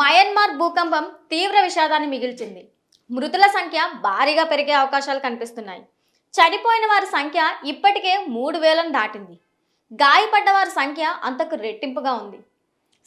Myanmar భూకంపం తీవ్ర విషాదాన్ని మిగిల్చింది. మృతుల సంఖ్య భారీగా పెరిగే అవకాశాలు కనిపిస్తున్నాయి. చనిపోయిన వారి సంఖ్య ఇప్పటికే మూడు వేలను దాటింది. గాయపడ్డ వారి సంఖ్య అంతకు రెట్టింపుగా ఉంది.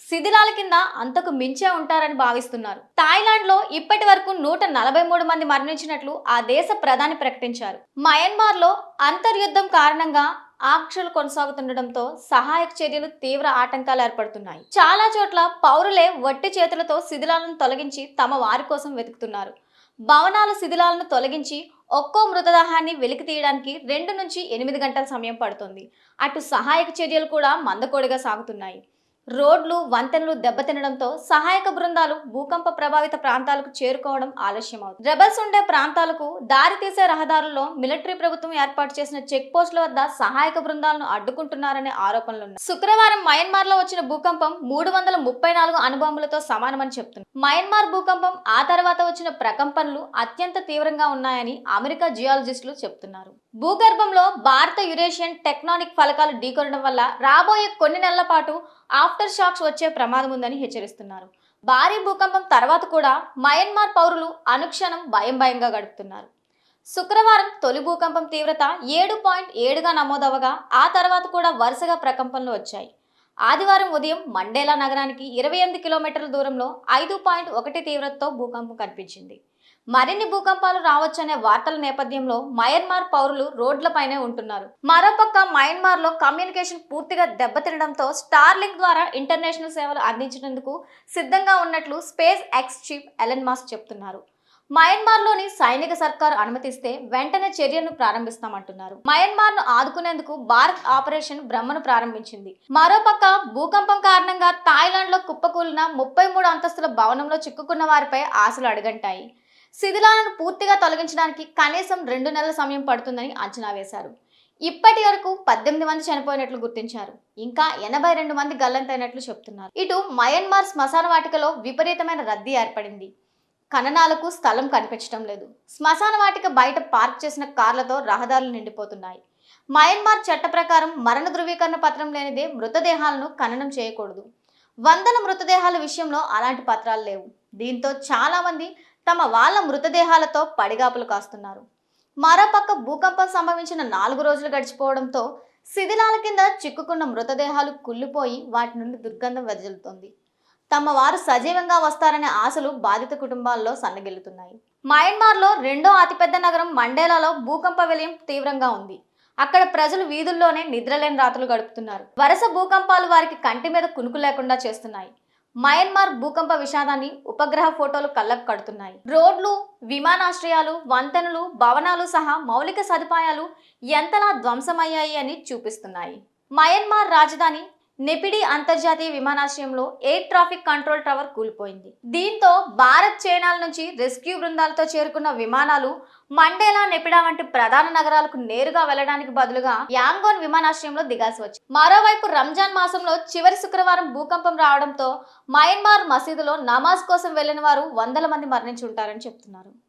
శిథిలాల కింద అంతకు మించే ఉంటారని భావిస్తున్నారు. థాయిలాండ్లో ఇప్పటి వరకు నూట నలభై మూడు మంది మరణించినట్లు ఆ దేశ ప్రధాని ప్రకటించారు. మయన్మార్లో అంతర్యుద్ధం కారణంగా ఆంక్షలు కొనసాగుతుండటంతో సహాయక చర్యలు తీవ్ర ఆటంకాలు ఏర్పడుతున్నాయి. చాలా చోట్ల పౌరులే వట్టి చేతులతో శిథిలాలను తొలగించి తమ వారి కోసం వెతుకుతున్నారు. భవనాల శిథిలాలను తొలగించి ఒక్కో మృతదేహాన్ని వెలికి తీయడానికి రెండు నుంచి ఎనిమిది గంటల సమయం పడుతుంది. అటు సహాయక చర్యలు కూడా మందకోడిగా సాగుతున్నాయి. రోడ్లు వంతెనలు దెబ్బతినడంతో సహాయక బృందాలు భూకంప ప్రభావిత ప్రాంతాలకు చేరుకోవడం ఆలస్యమవుతుంది. రెబల్స్ ఉండే ప్రాంతాలకు దారి తీసే రహదారుల్లో మిలిటరీ ప్రభుత్వం ఏర్పాటు చేసిన చెక్ పోస్టుల వద్ద సహాయక బృందాలను అడ్డుకుంటున్నారనే ఆరోపణలున్నాయి శుక్రవారం మయన్మార్లో వచ్చిన భూకంపం మూడు వందల ముప్పై నాలుగు అనుబాంబులతో సమానమని చెప్తుంది. మయన్మార్ భూకంపం ఆ తర్వాత వచ్చిన ప్రకంపనలు అత్యంత తీవ్రంగా ఉన్నాయని అమెరికా జియాలజిస్టులు చెప్తున్నారు. భూగర్భంలో భారత యురేషియన్ టెక్నానిక్ ఫలకాలు ఢీకొనడం వల్ల రాబోయే కొన్ని నెలల పాటు ఆఫ్టర్ షాక్స్ వచ్చే ప్రమాదం ఉందని హెచ్చరిస్తున్నారు. భారీ భూకంపం తర్వాత కూడా మయన్మార్ పౌరులు అనుక్షణం భయం భయంగా గడుపుతున్నారు. శుక్రవారం తొలి భూకంపం తీవ్రత ఏడు పాయింట్ ఏడుగా నమోదవగా ఆ తర్వాత కూడా వరుసగా ప్రకంపనలు వచ్చాయి. ఆదివారం ఉదయం మండేలా నగరానికి ఇరవై ఎనిమిది కిలోమీటర్ల దూరంలో ఐదు పాయింట్ ఒకటి తీవ్రతతో భూకంపం కనిపించింది. మరిన్ని భూకంపాలు రావచ్చనే వార్తల నేపథ్యంలో మయన్మార్ పౌరులు రోడ్లపైనే ఉంటున్నారు. మరోపక్క మయన్మార్లో కమ్యూనికేషన్ పూర్తిగా దెబ్బతినడంతో స్టార్లింక్ ద్వారా ఇంటర్నేషనల్ సేవలు అందించినందుకు సిద్ధంగా ఉన్నట్లు space X chief Elon Musk చెప్తున్నారు. మయన్మార్లోని సైనిక సర్కారు అనుమతిస్తే వెంటనే చర్యను ప్రారంభిస్తామంటున్నారు. మయన్మార్ను ఆదుకునేందుకు భారత్ ఆపరేషన్ బ్రహ్మను ప్రారంభించింది. మరోపక్క భూకంపం కారణంగా థాయిలాండ్లో కుప్పకూలిన ముప్పై మూడు అంతస్తుల భవనంలో చిక్కుకున్న వారిపై ఆశలు అడుగంటాయి. శిథిలాలను పూర్తిగా తొలగించడానికి కనీసం రెండు నెలల సమయం పడుతుందని అంచనా వేశారు. ఇప్పటి వరకు పద్దెనిమిది మంది చనిపోయినట్లు గుర్తించారు. ఇంకా ఎనభై రెండు మంది గల్లంతైనట్లు చెప్తున్నారు. ఇటు మయన్మార్ శ్మశాన వాటికలో విపరీతమైన రద్దీ ఏర్పడింది. ఖననాలకు స్థలం కనిపించడం లేదు. శ్మశాన వాటిక బయట పార్క్ చేసిన కార్లతో రహదారులు నిండిపోతున్నాయి. మయన్మార్ చట్ట ప్రకారం మరణ ధృవీకరణ పత్రం లేనిదే మృతదేహాలను ఖననం చేయకూడదు. వందల మృతదేహాల విషయంలో అలాంటి పత్రాలు లేవు. దీంతో చాలామంది తమ వాళ్ళ మృతదేహాలతో పడిగాపులు కాస్తున్నారు. మరోపక్క భూకంపం సంభవించిన నాలుగు రోజులు గడిచిపోవడంతో శిథిలాల కింద చిక్కుకున్న మృతదేహాలు కుళ్ళిపోయి వాటి నుండి దుర్గంధం వెదజల్లుతోంది. తమ వారు సజీవంగా వస్తారనే ఆశలు బాధిత కుటుంబాల్లో సన్నగిల్లుతున్నాయి. మయన్మార్లో రెండో అతిపెద్ద నగరం మండేలాలో భూకంప విలయం తీవ్రంగా ఉంది. అక్కడ ప్రజలు వీధుల్లోనే నిద్రలేని రాత్రులు గడుపుతున్నారు. వరుస భూకంపాలు వారికి కంటి మీద కునుకు లేకుండా చేస్తున్నాయి. మయన్మార్ భూకంప విషాదాన్ని ఉపగ్రహ ఫోటోలు కళ్ళకు కడుతున్నాయి. రోడ్లు విమానాశ్రయాలు వంతెనలు భవనాలు సహా మౌలిక సదుపాయాలు ఎంతలా ధ్వంసమయ్యాయి అని చూపిస్తున్నాయి. మయన్మార్ రాజధాని నిపిడి అంతర్జాతీయ విమానాశ్రయంలో ఎయిర్ ట్రాఫిక్ కంట్రోల్ టవర్ కూలిపోయింది. దీంతో భారత్ చైనాల నుంచి రెస్క్యూ బృందాలతో చేరుకున్న విమానాలు మండేలా నెపిడా వంటి ప్రధాన నగరాలకు నేరుగా వెళ్ళడానికి బదులుగా యాంగోన్ విమానాశ్రయంలో దిగాల్సి వచ్చింది మరోవైపు రంజాన్ మాసంలో చివరి శుక్రవారం భూకంపం రావడంతో మయన్మార్ మసీదులో నమాజ్ కోసం వెళ్ళిన వారు వందల మంది మరణించి ఉంటారని చెప్తున్నారు.